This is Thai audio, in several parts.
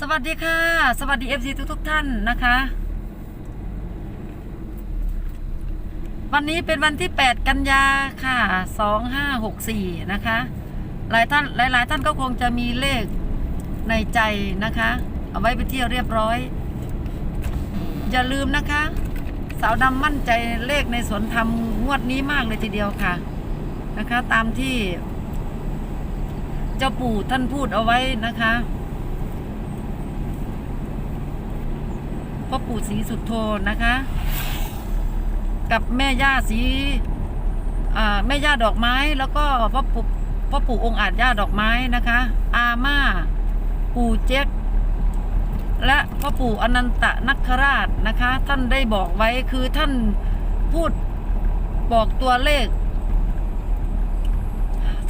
สวัสดีค่ะ สวัสดี FC ทุกทุกๆท่านนะคะ วันนี้เป็นวันที่ 8 กันยาค่ะ 2564 นะคะ หลายท่านหลายๆ ท่านก็คงจะมีเลขในใจนะคะ เอาไว้ไปเที่ยวเรียบร้อย อย่าลืมนะคะ สาวดำมั่นใจเลขในสวนธรรมงวดนี้มากเลยทีเดียวค่ะนะคะ ตามที่เจ้าปู่ท่านพูดเอาไว้นะคะ พ่อปู่ศรีสุดโทนะคะ กับแม่ย่าสีแม่ย่าดอกไม้ แล้วก็พ่อปู่พ่อปู่องค์อาจย่าดอกไม้นะคะ อาม่า ปู่เจ๊กและพ่อปู่อนันตนัคราชนะคะ ท่านได้บอกไว้คือท่านพูดบอกตัวเลข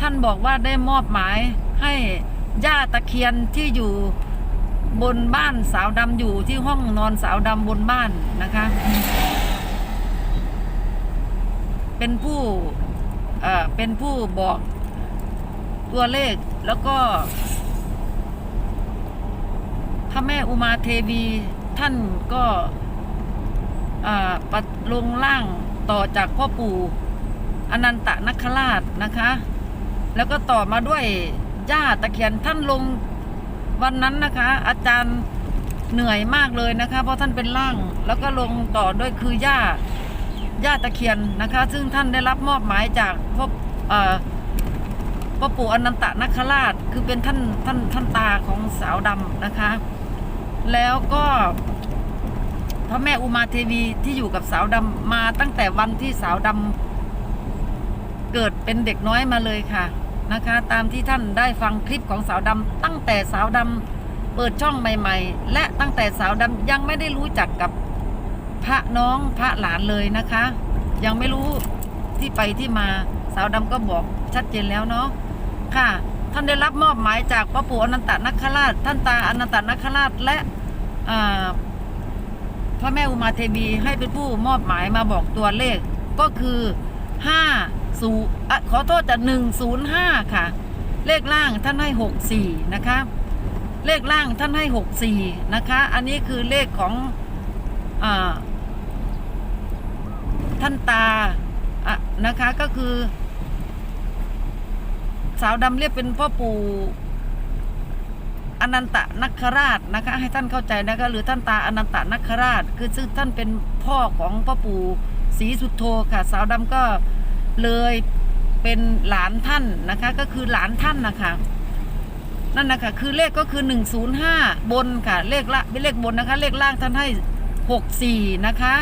ท่านบอกว่าได้มอบหมายให้ย่าตะเคียนที่อยู่ บนบ้านสาวดำอยู่ที่ห้องนอนสาวดำบนบ้านนะคะ เป็นผู้เอ่อเป็นผู้บอกตัวเลขแล้วก็พระแม่อุมาเทวีท่านก็อ่อปัดลงล่างต่อจากพ่อปู่อนันตนคราชนะคะ แล้วก็ต่อมาด้วยย่าตะเคียนท่านลง วันนั้นนะคะ อาจารย์เหนื่อยมากเลยนะคะ เพราะท่านเป็นร่าง แล้วก็ลงต่อด้วยคือย่าย่าตะเคียนนะคะ ซึ่งท่านได้รับมอบหมายจากพ่อพ่อปู่อนันตนาคราช คือเป็นท่านท่านท่านตาของสาวดำนะคะ แล้วก็พระแม่อุมาเทวีที่อยู่กับสาวดำมาตั้งแต่วันที่สาวดำเกิดเป็นเด็กน้อยมาเลยค่ะ นะคะ ตามที่ท่านได้ฟังคลิปของสาวดำตั้งแต่สาวดำเปิดช่องใหม่ ๆ และตั้งแต่สาวดำยังไม่ได้รู้จักกับพระน้องพระหลานเลยนะคะ ยังไม่รู้ที่ไปที่มาสาวดำก็บอกชัดเจนแล้วเนาะค่ะ ท่านได้รับมอบหมายจากพระปู่อนันตนาคราช ท่านตาอนันตนาคราชและพระแม่อุมาเทวีให้เป็นผู้มอบหมายมาบอกตัวเลขก็คือห้า ศูอะขอโทษจะหนึ่งศูนย์ห้าค่ะ เลขล่างท่านให้หกสี่นะคะ เลขล่างท่านให้หกสี่นะคะ อันนี้คือเลขของอท่านตาอะนะคะก็คือ สาวดำเรียกเป็นพ่อปู่อนันตนัคราชนะคะ ให้ท่านเข้าใจนะคะหรือท่านตาอนันตนัคราช คือซึ่งท่านเป็นพ่อของพ่อปู่ศรีสุโธค่ะ สาวดำก็ เลยเป็นหลานท่านนะคะ ก็คือหลานท่านนะคะนั่นนะคะคือเลขก็คือ 105 บนค่ะ เลขละเป็นเลขบนนะคะ เลขล่างท่านให้ 64 นะคะ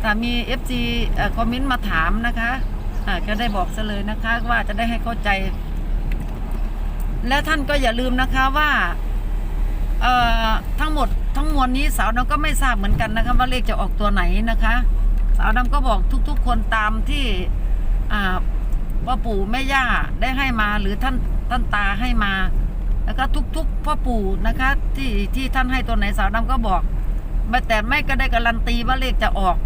แต่มี FC เอ่อคอมเมนต์มาถามนะคะก็ได้บอกซะเลยนะคะว่าจะได้ให้เข้าใจ และท่านก็อย่าลืมนะคะว่าทั้งหมดทั้งมวลนี้สาวดำก็ไม่ทราบเหมือนกันนะคะว่าเลขจะออกตัวไหนนะคะ สาวดำก็บอกทุกๆ คนตามที่ พ่อปู่แม่ย่าได้ให้มาหรือท่านท่านตาให้มา แล้วก็ทุกๆพ่อปู่นะคะ ที่ที่ท่านให้ตัวไหนสาวดำก็บอกไม่แต่ไม่ก็ได้การันตีว่าเลขจะออก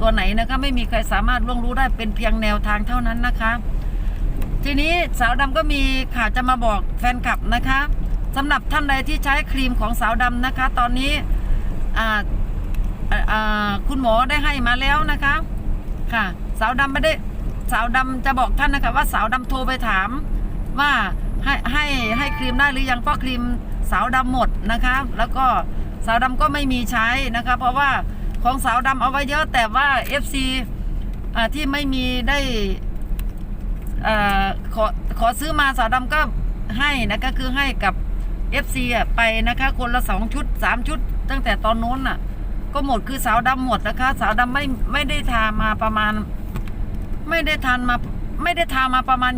ตัวไหนนะคะไม่มีใครสามารถล่วงรู้ได้เป็นเพียงแนวทางเท่านั้นนะคะ ทีนี้สาวดำก็มีข่าวจะมาบอกแฟนคลับนะคะสำหรับท่านใดที่ใช้ครีมของสาวดำนะคะ ตอนนี้คุณหมอได้ให้มาแล้วนะคะ ค่ะ สาวดำไม่ได้ สาวดำจะบอกท่านนะคะว่าสาวดำโทรไปถามว่าให้ให้ให้ครีมได้หรือยังเพราะครีมสาวดำหมดนะคะ แล้วก็สาวดำก็ไม่มีใช้นะคะ เพราะว่าของสาวดำเอาไว้เยอะแต่ว่า FC อ่าที่ไม่มีได้อ่าขอขอซื้อมาสาวดำก็ให้นะคะคือให้กับ FC อะไปนะคะ คนละสองชุดสามชุด ตั้งแต่ตอนโน้นอะ ก็หมดคือสาวดำหมดนะคะ สาวดำไม่ไม่ได้ทามาประมาณ ไม่ได้ทานมาไม่ได้ทามาประมาณ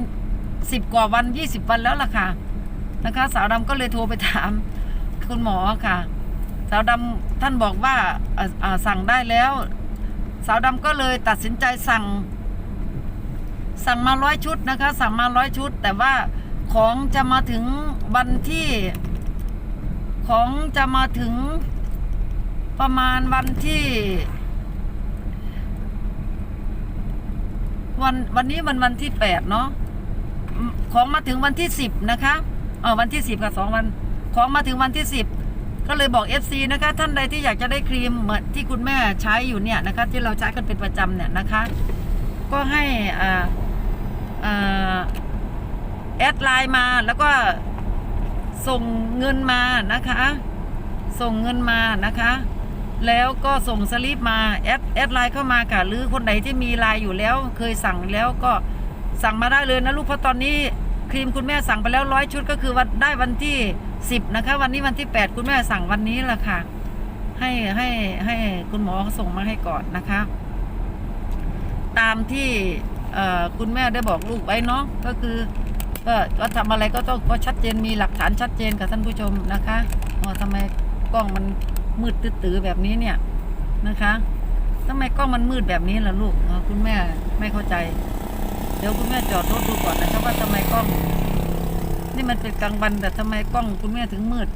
สิบกว่าวันยี่สิบวันแล้วล่ะค่ะนะคะ สาวดำก็เลยโทรไปถาม คุณหมอค่ะ สาวดำท่านบอกว่าอ่าอ่าสั่งได้แล้ว สาวดำก็เลยตัดสินใจสั่ง สั่งมาร้อยชุดนะคะ สั่งมาร้อยชุด แต่ว่าของจะมาถึงวันที่ ของจะมาถึงประมาณวันที่ วันวันนี้มันวันที่แปดเนาะของมาถึงวันที่สิบนะคะเออวันที่สิบกับสองวัน ของมาถึงวันที่สิบก็เลยบอก FC นะคะ ท่านใดที่อยากจะได้ครีมเหมือนที่คุณแม่ใช้อยู่เนี่ยนะคะ ที่เราใช้กันเป็นประจำเนี่ยนะคะ ก็ให้อ่าอ่าแอดไลน์มาแล้วก็ส่งเงินมานะคะ ส่งเงินมานะคะ แล้วก็ส่งสลิปมาแอดแอดไลน์เข้ามาค่ะหรือคนไหนที่มีไลน์อยู่แล้ว เคยสั่งแล้วก็สั่งมาได้เลยนะลูกเพราะตอนนี้ครีมคุณแม่สั่งไปแล้วร้อยชุดก็คือวันได้วันที่สิบนะคะ วันนี้วันที่แปดคุณแม่สั่งวันนี้ละค่ะ ให้ให้ให้คุณหมอเขาส่งมาให้ก่อนนะคะ ตามที่คุณแม่ได้บอกลูกไว้เนาะก็คือก็ก็ทำอะไรก็ต้องก็ชัดเจนมีหลักฐานชัดเจนกับท่านผู้ชมนะคะอ๋อทำไมกล้องมัน มืดตื้อแบบนี้เนี่ยนะคะทำไมกล้องมันมืดแบบนี้ล่ะลูกคุณแม่ไม่เข้าใจ เดี๋ยวคุณแม่จอดรถดูก่อนนะครับว่าทำไมกล้อง นี่มันเป็นกลางวันแต่ทำไมกล้องคุณแม่ถึงมืด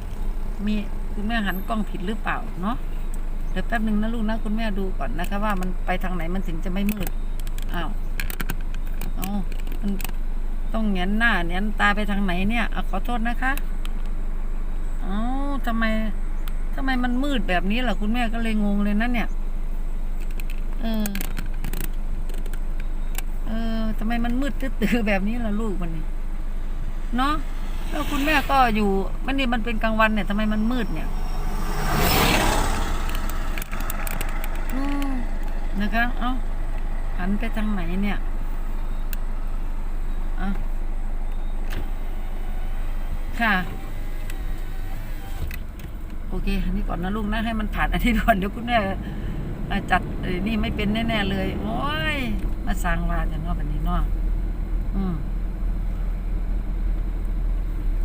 มีคุณแม่หันกล้องผิดหรือเปล่าเนาะเดี๋ยวแป๊บหนึ่งนะลูกนะคุณแม่ดูก่อนนะคะว่ามันไปทางไหนมันถึงจะไม่มืดอ้าวเอามันต้องเงนหน้าเงนตาไปทางไหนเนี่ยอขอโทษนะคะอ๋อทำไม ทำไมมันมืดแบบนี้ล่ะคุณแม่ก็เลยงงเลยนะเนี่ยเออเออทำไมมันมืดตื้อๆแบบนี้ล่ะลูกมันเนี่ยเนาะแล้วคุณแม่ก็อยู่ มันนี่มันเป็นกลางวันเนี่ยทำไมมันมืดเนี่ยอืมนะคะ เอ้าหันไปทางไหนเนี่ยอะค่ะ เคอันนี้ก่อนนะลูกนะให้มันผ่านอันนี้ก่อนเดี๋ยวคุณแม่จัดนี่ไม่เป็นแน่ๆเลยโอ้ยมาสร้างวานอย่างนอกแบบนี้นาะอืม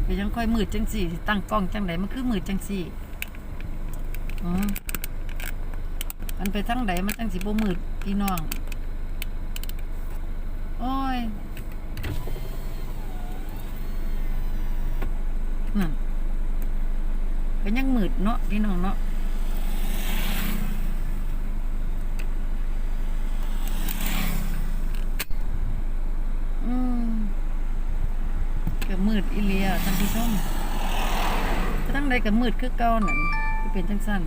ไปยังค่อยมืดจังสี่ ตั้งกล้องจังไหนมันคือมืดจังสี่อืมมันไปทางไหนมันจังสิบ่มืดพี่น้อง โอ้ย นั่นก็ยังมืด เนาะพี่น้องเนาะอืมก็มืดอีเลียท่านผู้ชมก็ทั้งใดก็มืดคือเก่านั่นก็เป็นจังสั้น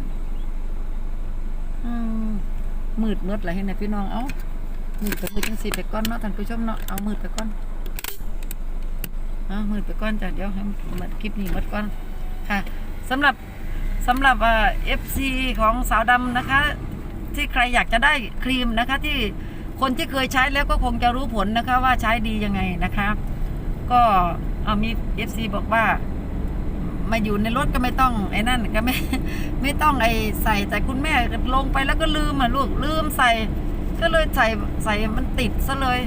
อืมมืดเมืดอะไรให้นะพี่น้องเอ้ามืดไปมืดจังสีไปก้อนเนาะท่านผู้ชมเนาะเอามืดไปก้อนเอามืดไปก้อนจ้ะเดี๋ยวให้มันคลิปนี้หมดก้อนค่ะสำหรับ สำหรับเอฟซีของสาวดำนะคะ ที่ใครอยากจะได้ครีมนะคะที่คนที่เคยใช้แล้วก็คงจะรู้ผลนะคะว่าใช้ดียังไงนะคะ ก็เอามีเอฟซีบอกว่ามาอยู่ในรถก็ไม่ต้องไอ้นั่นก็ไม่ไม่ต้องไอ้ใส่แต่คุณแม่ลงไปแล้วก็ลืมอะลูกลืมใส่ ก็เลยใส่ใส่มันติดซะเลย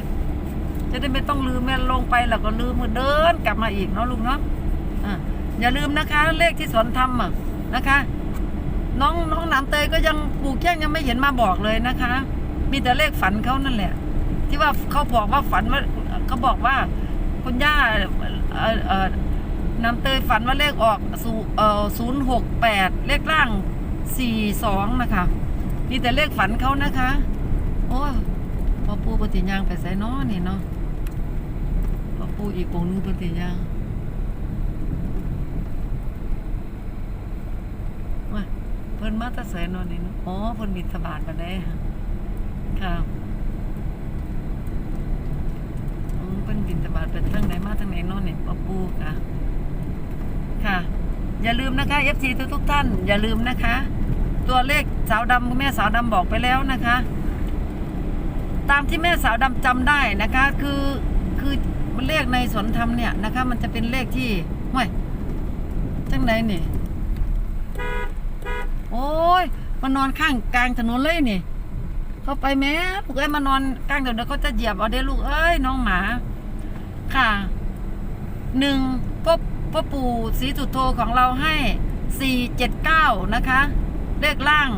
จะได้ไม่ต้องลืมแม่ลงไปแล้วก็ลืมมือเดินกลับมาอีกเนาะลุงเนาะอะอย่าลืมนะคะ เลขที่สวนทำอะ นะคะ น้องน้องหนามเตยก็ยังปู่แข้งยังไม่เห็นมาบอกเลยนะคะ มีแต่เลขฝันเขานั่นแหละ ที่ว่าเขาบอกว่าฝันว่าเขาบอกว่าคุณย่าเออเออน้ำเตยฝันว่าเลขออกสู่เอ่อศูนย์หกแปดเลขล่างสี่สองนะคะ มีแต่เลขฝันเขานะคะ โอ้พอปูปฏิญางไปใส่น้อนี่เนาะพอปูอีกองนึงปฏิญางว่า เพิ่นมาตะใส่นอนนี่นอ๋อเพิ่นบิณฑบาตมาได้ค่ะค่ะอืมเพิ่นบิณฑบาตไปทางไหนมาทางไหนนอนนี่พอปูค่ะ ค่ะ อย่าลืมนะคะ FC ทุกทุกๆท่าน อย่าลืมนะคะ ตัวเลขสาวดำคุณแม่สาวดำบอกไปแล้วนะคะ ตามที่แม่สาวดำจำได้นะคะ คือคือเลขในสวนธรรมเนี่ยนะคะ มันจะเป็นเลขที่ห่วยจังไหนนี่ โอ้ยมานอนข้างกลางถนนเลยนี่ เข้าไปแม่ลูกเอ้ยมานอนกลางถนนเขาจะเหยียบเอาได้ลูกเอ้ยน้องหมา ค่ะหนึ่งพ่อพ่อปู่ศรีสุโธของเราให้สี่เจ็ดเก้านะคะ เลขล่าง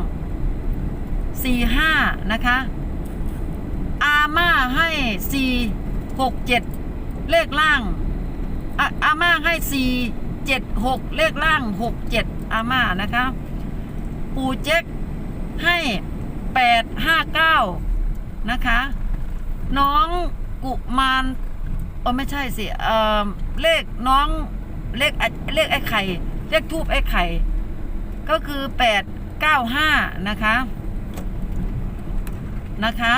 สี่ห้านะคะ อาม่าให้สี่หกเจ็ดเลขล่างออาม่าให้สี่เจ็ดหกเลขล่างหกเจ็ดอาม่านะคะ ปู่เจ๊กให้แปดห้าเก้านะคะ น้องกุมารโอ้ไม่ใช่สิเออเลขน้องเลขไอเลขไอ้ไข่ เลขทูบไอ้ไข่ ก็คือแปดเก้าห้านะคะนะคะ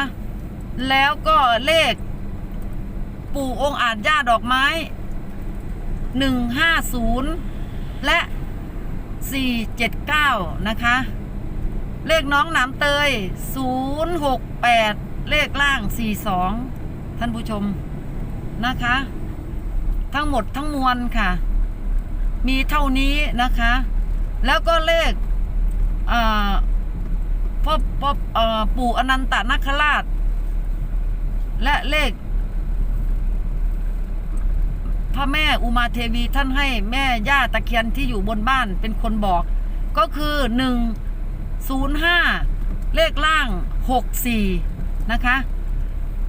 แล้วก็เลข ปู่องค์อาจย่าดอกไม้หนึ่งห้าศูนย์และ สี่เจ็ดเก้านะคะ เลขน้องหนามเตยศูนย์หกแปดเลขล่างสี่สองท่านผู้ชมนะคะ ทั้งหมดทั้งมวลค่ะ มีเท่านี้นะคะ แล้วก็เลขพ่อพ่อปู่อนันตนาคราช และเลข พระแม่อุมาเทวีท่านให้แม่ย่าตะเคียนที่อยู่บนบ้านเป็นคนบอก ก็คือหนึ่งศูนย์ห้าเลขล่างหกสี่นะคะ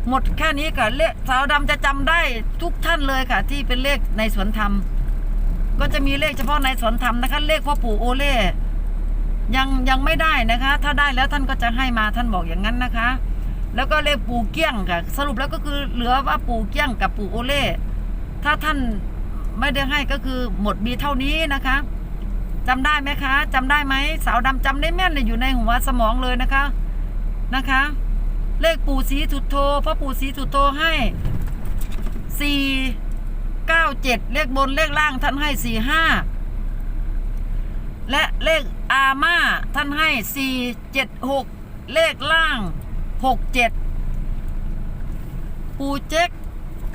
หมดแค่นี้ค่ะเลขสาวดำจะจำได้ทุกท่านเลยค่ะ ที่เป็นเลขในสวนธรรม ก็จะมีเลขเฉพาะในสวนธรรมนะคะ เลขพ่อปู่โอเล่ยังยังไม่ได้นะคะ ถ้าได้แล้วท่านก็จะให้มาท่านบอกอย่างนั้นนะคะ แล้วก็เลขปู่เกี้ยงค่ะ สรุปแล้วก็คือเหลือว่าปู่เกี้ยงกับปู่โอเล่ ถ้าท่านไม่ได้ให้ก็คือหมดมีเท่านี้นะคะจำได้ไหมคะจำได้ไหมสาวดำจำได้แม่นเลยอยู่ในหัวสมองเลยนะคะนะคะ เลขปู่ศรีสุดโทพ่อปู่ศรีสุดโทให้สี่เก้าเจ็ดเลขบนเลขล่างท่านให้สี่ห้าและเลขอาม่าท่านให้สี่เจ็ดหกเลขล่างหกเจ็ดปู่เจ๊ก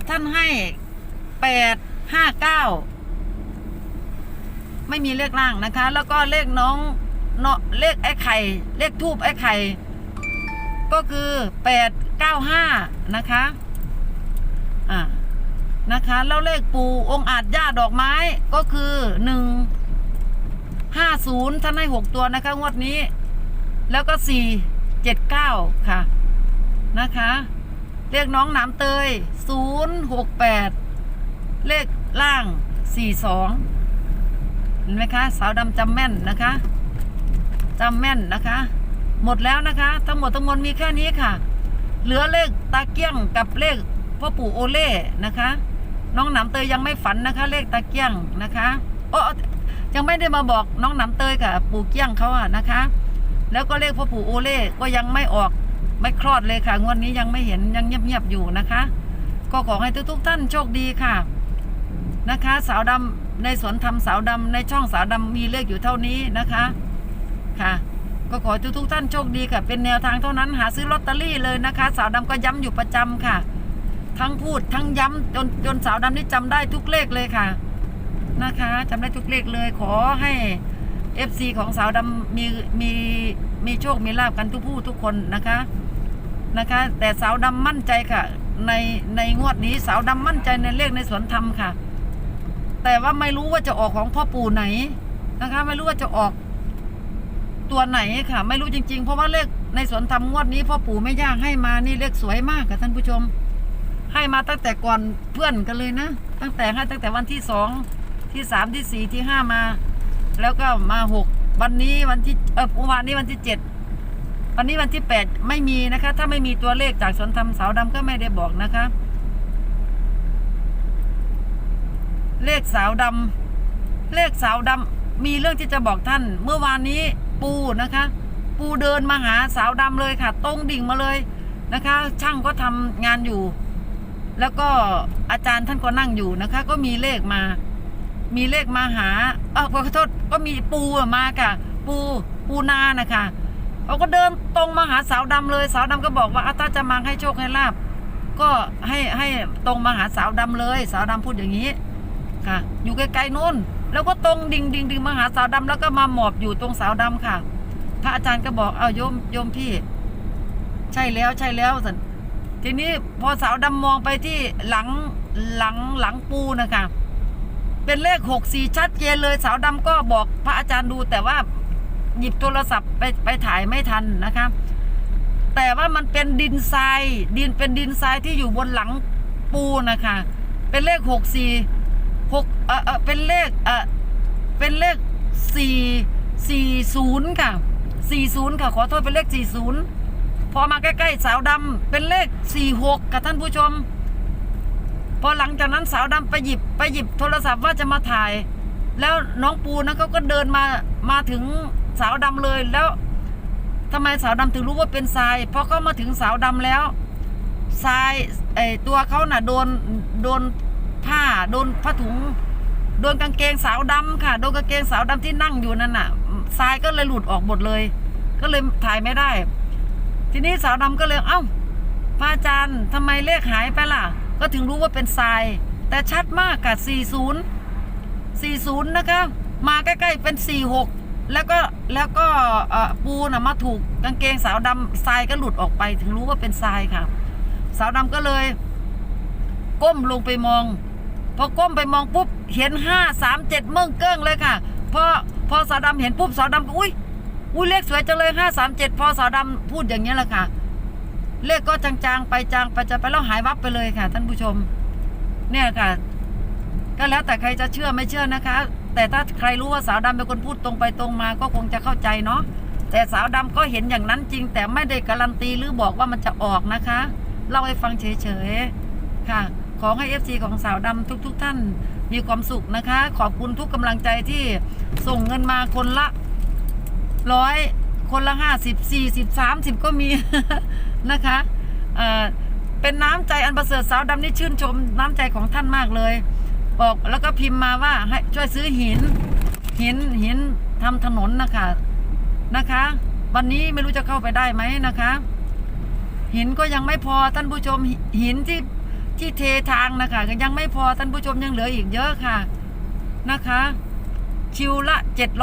ท่านให้ แปดห้าเก้าไม่มีเลขล่างนะคะ แล้วก็เลขน้องเนาะเลขไอ้ไข่ เลขทูบไอ้ไข่ ก็คือแปดเก้าห้านะคะอ่านะคะแล้วเลขปูองค์อาจย่าดอกไม้ก็คือหนึ่งห้าศูนย์ท่านให้หกตัวนะคะงวดนี้ แล้วก็สี่เจ็ดเก้าค่ะนะคะ เลขน้องหนามเตยศูนย์หกแปด เลขล่างสี่สองเห็นไหมคะ สาวดำจำแม่นนะคะจำแม่นนะคะ หมดแล้วนะคะ ทั้งหมดทั้งมวลมีแค่นี้ค่ะ เหลือเลขตาเกี้ยงกับเลขพ่อปู่โอเล่นะคะ น้องหนำเตยยังไม่ฝันนะคะ เลขตาเกี้ยงนะคะโอ้ยังไม่ได้มาบอกน้องหนำเตยกับปู่เกี้ยงเขาอะนะคะ แล้วก็เลขพ่อปู่โอเล่ก็ยังไม่ออกไม่คลอดเลยค่ะงวดนี้ยังไม่เห็นยังเงียบๆอยู่นะคะ ก็ขอให้ทุกๆท่านโชคดีค่ะ นะคะสาวดำในสวนธรรมสาวดำในช่องสาวดำมีเลขอยู่เท่านี้นะคะค่ะ ก็ขอทุกท่านโชคดีค่ะเป็นแนวทางเท่านั้นหาซื้อลอตเตอรี่เลยนะคะ สาวดำก็ย้ำอยู่ประจำค่ะ ทั้งพูดทั้งย้ำจนจนสาวดำนี่จำได้ทุกเลขเลยค่ะนะคะจำได้ทุกเลขเลย ขอให้ FC ของสาวดำมีมีมีโชคมีลาบกันทุกผู้ทุกคนนะคะนะคะ แต่สาวดำมั่นใจค่ะ ในในงวดนี้สาวดำมั่นใจในเลขในสวนธรรมค่ะ แต่ว่าไม่รู้ว่าจะออกของพ่อปู่ไหนนะคะ ไม่รู้ว่าจะออกตัวไหนค่ะ ไม่รู้จริง ๆ เพราะว่าเลขในสวนธรรมงวดนี้พ่อปู่ไม่ยางให้มานี่เลขสวยมากค่ะท่านผู้ชม ให้มาตั้งแต่ก่อนเพื่อนกันเลยนะ ตั้งแต่ให้ตั้งแต่วันที่สองที่สามที่สี่ที่ห้ามา แล้วก็มาหกวันนี้วันที่เออวานนี้วันที่เจ็ดวันนี้วันที่แปดไม่มีนะคะ ถ้าไม่มีตัวเลขจากสวนธรรมสาวดำก็ไม่ได้บอกนะคะ เลขสาวดำเลขสาวดำมีเรื่องที่จะบอกท่าน เมื่อวานนี้ปูนะคะ ปูเดินมาหาสาวดำเลยค่ะตรงดิ่งมาเลยนะคะ ช่างก็ทำงานอยู่ แล้วก็อาจารย์ท่านก็นั่งอยู่นะคะ ก็มีเลขมา มีเลขมาหาเออขอโทษก็มีปูมาค่ะ ปูปูนานะคะเขาก็เดินตรงมาหาสาวดำเลย สาวดำก็บอกว่าอะถ้าจะมาให้โชคให้ลาบก็ให้ให้ตรงมาหาสาวดำเลย สาวดำพูดอย่างนี้ ค่ะ อยู่ไกลๆนู้นแล้วก็ตรงดิ่งดิ่งดิ่งมาหาสาวดำแล้วก็มาหมอบอยู่ตรงสาวดำค่ะ พระอาจารย์ก็บอกเอาโยมโยมพี่ ใช่แล้วใช่แล้วสันทีนี้พอสาวดำมองไปที่หลังหลังหลังปูนะคะเป็นเลขหกสี่ชัดเจนเลยสาวดำก็บอกพระอาจารย์ดูแต่ว่าหยิบโทรศัพท์ไปไปถ่ายไม่ทันนะคะ แต่ว่ามันเป็นดินทรายดินเป็นดินทรายที่อยู่บนหลังปูนะคะ เป็นเลขหกสี่ หกเออเออเป็นเลขเออเป็นเลขสี่สี่ศูนย์ค่ะสี่ศูนย์ค่ะขอโทษเป็นเลขสี่ศูนย์พอมาใกล้ๆสาวดำเป็นเลขสี่หกค่ะท่านผู้ชม พอหลังจากนั้นสาวดำไปหยิบไปหยิบโทรศัพท์ว่าจะมาถ่าย แล้วน้องปูนะเขาก็เดินมามาถึงสาวดำเลยแล้วทำไมสาวดำถึงรู้ว่าเป็นทรายเพราะเขามาถึงสาวดำแล้วทรายไอตัวเขาน่ะโดนโดน ผ้า โดนผ้าถุง โดนกางเกงสาวดำค่ะ โดนกางเกงสาวดำที่นั่งอยู่นั่นน่ะทรายก็เลยหลุดออกหมดเลย ก็เลยถ่ายไม่ได้ ทีนี้สาวดำก็เลยเอ้าพระอาจารย์ทำไมเลขหายไปล่ะ ก็ถึงรู้ว่าเป็นทราย แต่ชัดมากค่ะ40 40นะคะมาใกล้ๆเป็น 46 แล้วก็แล้วก็ปูน่ะมาถูกกางเกงสาวดำทรายก็หลุดออกไป ถึงรู้ว่าเป็นทรายค่ะ สาวดำก็เลย ก้มลงไปมอง พอก้มไปมองปุ๊บเห็นห้าสามเจ็ดเมืองเกิ้งเลยค่ะ พอพอสาวดำเห็นปุ๊บสาวดำก็อุ้ยอุ้ยเลขสวยจังเลยห้าสามเจ็ดพอสาวดำพูดอย่างนี้แหละค่ะ เลขก็จางๆไปจางไปจะไปแล้วหายวับไปเลยค่ะ ท่านผู้ชม เนี่ยค่ะ ก็แล้วแต่ใครจะเชื่อไม่เชื่อนะคะ แต่ถ้าใครรู้ว่าสาวดำเป็นคนพูดตรงไปตรงมาก็คงจะเข้าใจเนาะแต่สาวดำก็เห็นอย่างนั้นจริง แต่ไม่ได้การันตีหรือบอกว่ามันจะออกนะคะเล่าให้ฟังเฉยๆค่ะ ขอให้เอฟซีของสาวดำทุกๆท่านมีความสุขนะคะ ขอบคุณทุกกำลังใจที่ส่งเงินมาคนละร้อยคนละห้าสิบสี่สิบสามสิบก็มีนะคะเอ่อเป็นน้ำใจอันประเสริฐสาวดำนี่ชื่นชมน้ำใจของท่านมากเลย บอกแล้วก็พิมพ์มาว่าให้ช่วยซื้อหิน หินหินทำถนนนะคะนะคะ วันนี้ไม่รู้จะเข้าไปได้ไหมนะคะ หินก็ยังไม่พอท่านผู้ชมหินที่ ที่เททางนะคะก็ยังไม่พอท่านผู้ชมยังเหลืออีกเยอะค่ะนะคะคิวละ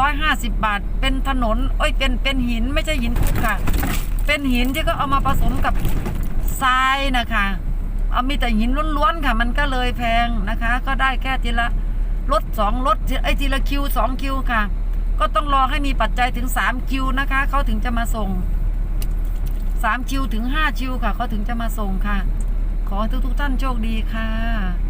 750 บาท เป็นถนนเอ้ยเป็นเป็นหินไม่ใช่หินคุกค่ะ เป็นหินที่ก็เอามาผสมกับทรายนะคะเอามีแต่หินล้วนๆค่ะ มันก็เลยแพงนะคะ ก็ได้แค่ทีละรถสองรถไอ้ทีละคิวสองคิวค่ะ ก็ต้องรอให้มีปัจจัยถึงสามคิวนะคะเขาถึงจะมาส่งสามคิวถึงห้าคิวค่ะเขาถึงจะมาส่งค่ะ อให้ทุกๆท่านโชคดีค่ะ